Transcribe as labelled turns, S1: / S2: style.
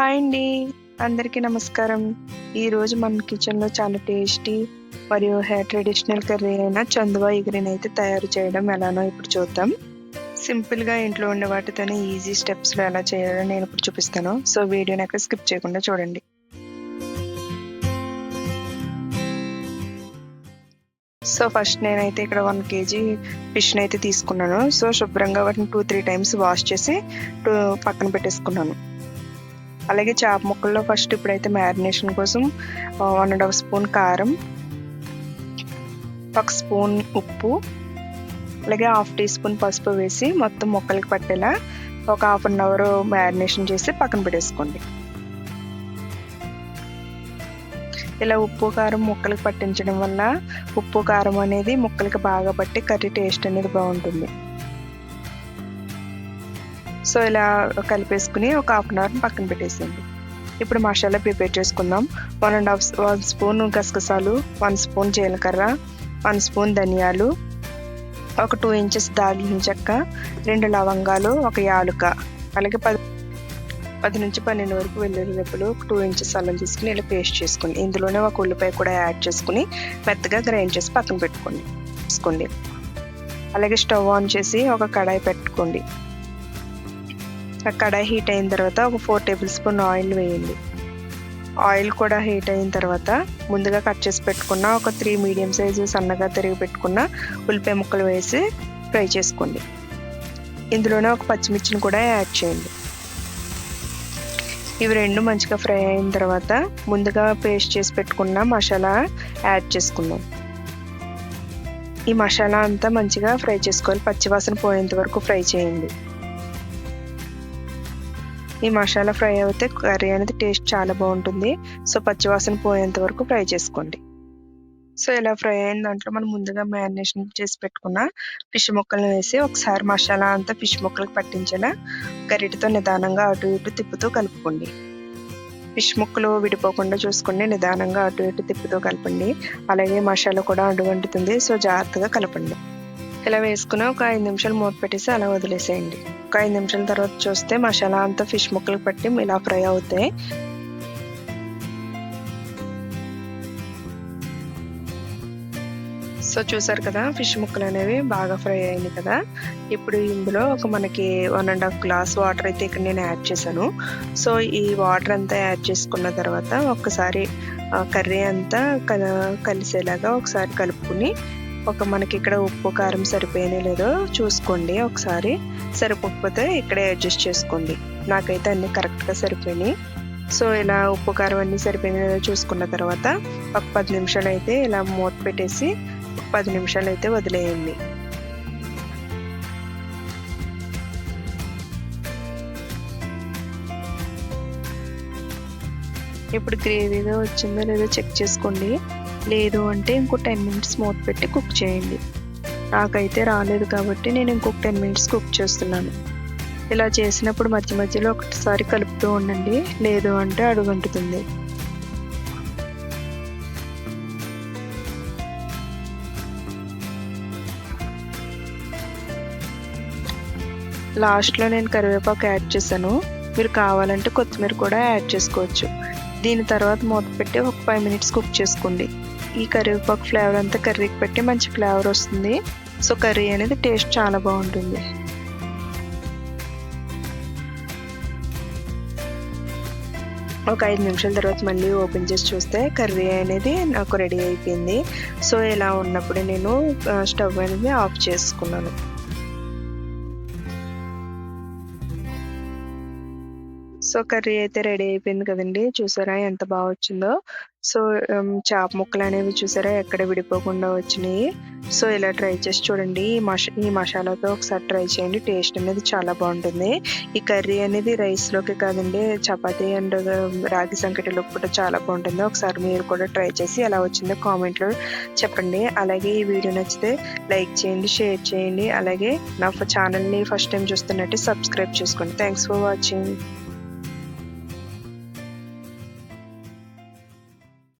S1: Hi అండి. అందరికీ నమస్కారం. ఈరోజు మన కిచెన్లో చాలా టేస్టీ మరియు హెయిర్ ట్రెడిషనల్ కర్రీ అయిన చందువా ఎగురిని అయితే తయారు చేయడం ఎలానో ఇప్పుడు చూద్దాం. సింపుల్గా ఇంట్లో ఉండే వాటితోనే ఈజీ స్టెప్స్లో ఎలా చేయాలో నేను ఇప్పుడు చూపిస్తాను. సో వీడియోని అక్కడ స్కిప్ చేయకుండా చూడండి. సో ఫస్ట్ నేనైతే ఇక్కడ వన్ కేజీ ఫిష్ని అయితే తీసుకున్నాను. సో శుభ్రంగా వాటిని టూ త్రీ టైమ్స్ వాష్ చేసి టూ పక్కన పెట్టేసుకున్నాను. అలాగే చేప ముక్కల్లో ఫస్ట్ ఇప్పుడైతే మ్యారినేషన్ కోసం వన్ అండ్ హాఫ్ స్పూన్ కారం ఒక స్పూన్ ఉప్పు అలాగే హాఫ్ టీ స్పూన్ పసుపు వేసి మొత్తం ముక్కలకి పట్టేలా ఒక హాఫ్ అన్ అవర్ మ్యారినేషన్ చేసి పక్కన పెట్టేసుకోండి. ఇలా ఉప్పు కారం ముక్కలకి పట్టించడం వల్ల ఉప్పు కారం అనేది ముక్కలకి బాగా పట్టి కర్రీ టేస్ట్ అనేది బాగుంటుంది. సో ఇలా కలిపేసుకుని ఒక హాఫ్ అన్ అవర్ పక్కన పెట్టేసేయండి. ఇప్పుడు మసాలా ప్రిపేర్ చేసుకుందాం. One and half one spoon గసగసాలు వన్ స్పూన్ జీలకర్ర వన్ స్పూన్ ధనియాలు ఒక టూ ఇంచెస్ దాల్చిన చెక్క రెండు లవంగాలు ఒక యాలుక అలాగే పది పది నుంచి పన్నెండు వరకు వెల్లుల్లి రెప్పలు ఒక టూ ఇంచెస్ అల్లం తీసుకుని ఇలా పేస్ట్ చేసుకోండి ఇందులోనే ఒక ఉల్లిపాయ కూడా యాడ్ చేసుకుని మెత్తగా గ్రైండ్ చేసి పక్కన పెట్టుకోండి. తీసుకోండి. అలాగే స్టవ్ ఆన్ చేసి ఒక కడాయి పెట్టుకోండి. కడాయి హీట్ అయిన తర్వాత ఒక ఫోర్ టేబుల్ స్పూన్ ఆయిల్ వేయండి. ఆయిల్ కూడా హీట్ అయిన తర్వాత ముందుగా కట్ చేసి పెట్టుకున్న ఒక త్రీ మీడియం సైజు సన్నగా తిరిగి పెట్టుకున్న ఉల్లిపాయ ముక్కలు వేసి ఫ్రై చేసుకోండి. ఇందులోనే ఒక పచ్చిమిర్చిని కూడా యాడ్ చేయండి. ఇవి రెండు మంచిగా ఫ్రై అయిన తర్వాత ముందుగా పేస్ట్ చేసి పెట్టుకున్న మసాలా యాడ్ చేసుకుందాం. ఈ మసాలా అంతా మంచిగా ఫ్రై చేసుకోవాలి. పచ్చివాసన పోయేంత వరకు ఫ్రై చేయండి. ఈ మసాలా ఫ్రై అయితే కర్రీ అనేది టేస్ట్ చాలా బాగుంటుంది. సో పచ్చివాసన పోయేంత వరకు ఫ్రై చేసుకోండి. సో ఇలా ఫ్రై అయిన దాంట్లో మనం ముందుగా మ్యారినేషన్ చేసి పెట్టుకున్న ఫిష్ ముక్కలను వేసి ఒకసారి మసాలా అంతా ఫిష్ ముక్కలకు పట్టించేలా గరిటతో నిదానంగా అటు ఇటు తిప్పుతూ కలుపుకోండి. ఫిష్ ముక్కలు విడిపోకుండా చూసుకోండి నిదానంగా అటు ఇటు తిప్పుతూ కలపండి. అలాగే మసాలా కూడా అడుగంటుతుంది. సో జాగ్రత్తగా కలపండి. ఇలా వేసుకుని ఒక ఐదు నిమిషాలు మూత పెట్టేసి అలా వదిలేసేయండి. ఒక ఐదు నిమిషాల తర్వాత చూస్తే మసాలా అంతా ఫిష్ ముక్కలు పట్టి ఇలా ఫ్రై అవుతాయి సో చూసారు కదా ఫిష్ ముక్కలు అనేవి బాగా ఫ్రై అయింది కదా ఇప్పుడు ఇందులో ఒక మనకి one and half glass water అయితే ఇక్కడ నేను యాడ్ చేశాను సో ఈ వాటర్ అంతా యాడ్ చేసుకున్న తర్వాత ఒక్కసారి కర్రీ అంతా కలిసేలాగా ఒకసారి కలుపుకుని ఒక మనకి ఇక్కడ ఉప్పు కారం సరిపోయినా లేదో చూసుకోండి ఒకసారి. సరిపోకపోతే ఇక్కడే అడ్జస్ట్ చేసుకోండి. నాకైతే అన్ని కరెక్ట్గా సరిపోయినాయి. సో ఇలా ఉప్పు కారం అన్ని సరిపోయినా లేదో చూసుకున్న తర్వాత ఒక పది నిమిషాలు అయితే ఇలా మూత పెట్టేసి ఒక పది నిమిషాలు అయితే వదిలేయండి. ఇప్పుడు గ్రేవీగా వచ్చిందో లేదో చెక్ చేసుకోండి. లేదు అంటే ఇంకో టెన్ మినిట్స్ మూత పెట్టి కుక్ చేయండి. నాకైతే రాలేదు కాబట్టి నేను ఇంకొక టెన్ మినిట్స్ కుక్ చేస్తున్నాను. ఇలా చేసినప్పుడు మధ్య మధ్యలో ఒకసారి కలుపుతూ ఉండండి. లేదు అంటే అడుగుంటుంది లాస్ట్లో నేను కరివేపాకు యాడ్ చేశాను. మీరు కావాలంటే కొత్తిమీర కూడా యాడ్ చేసుకోవచ్చు. దీని తర్వాత మూత పెట్టి ఒక ఫైవ్ మినిట్స్ కుక్ చేసుకోండి. ఈ కరివేపాకు ఫ్లేవర్ అంతా కర్రీకి పెట్టి మంచి ఫ్లేవర్ వస్తుంది. సో కర్రీ అనేది టేస్ట్ చాలా బాగుంటుంది. ఒక ఐదు నిమిషాల తర్వాత మళ్ళీ ఓపెన్ చేసి చూస్తే కర్రీ అనేది నాకు రెడీ అయిపోయింది. సో ఇలా ఉన్నప్పుడు నేను స్టవ్ అనేది ఆఫ్ చేసుకున్నాను. సో కర్రీ అయితే రెడీ అయిపోయింది కదండి. చూసారా ఎంత బాగా వచ్చిందో. సో చేప ముక్కలు అనేవి చూసారా ఎక్కడ విడిపోకుండా వచ్చినాయి. సో ఇలా ట్రై చేసి చూడండి. ఈ మష ఈ మసాలాతో ఒకసారి ట్రై చేయండి. టేస్ట్ అనేది చాలా బాగుంటుంది. ఈ కర్రీ అనేది రైస్లోకి కాదండి చపాతీ అండ్ రాగి సంకటిలో కూడా చాలా బాగుంటుంది. ఒకసారి మీరు కూడా ట్రై చేసి ఎలా వచ్చిందో కామెంట్లో చెప్పండి. అలాగే ఈ వీడియో నచ్చితే లైక్ చేయండి షేర్ చేయండి. అలాగే నా ఛానల్ని ఫస్ట్ టైం చూస్తున్నట్టు సబ్స్క్రైబ్ చేసుకోండి. Thanks for watching.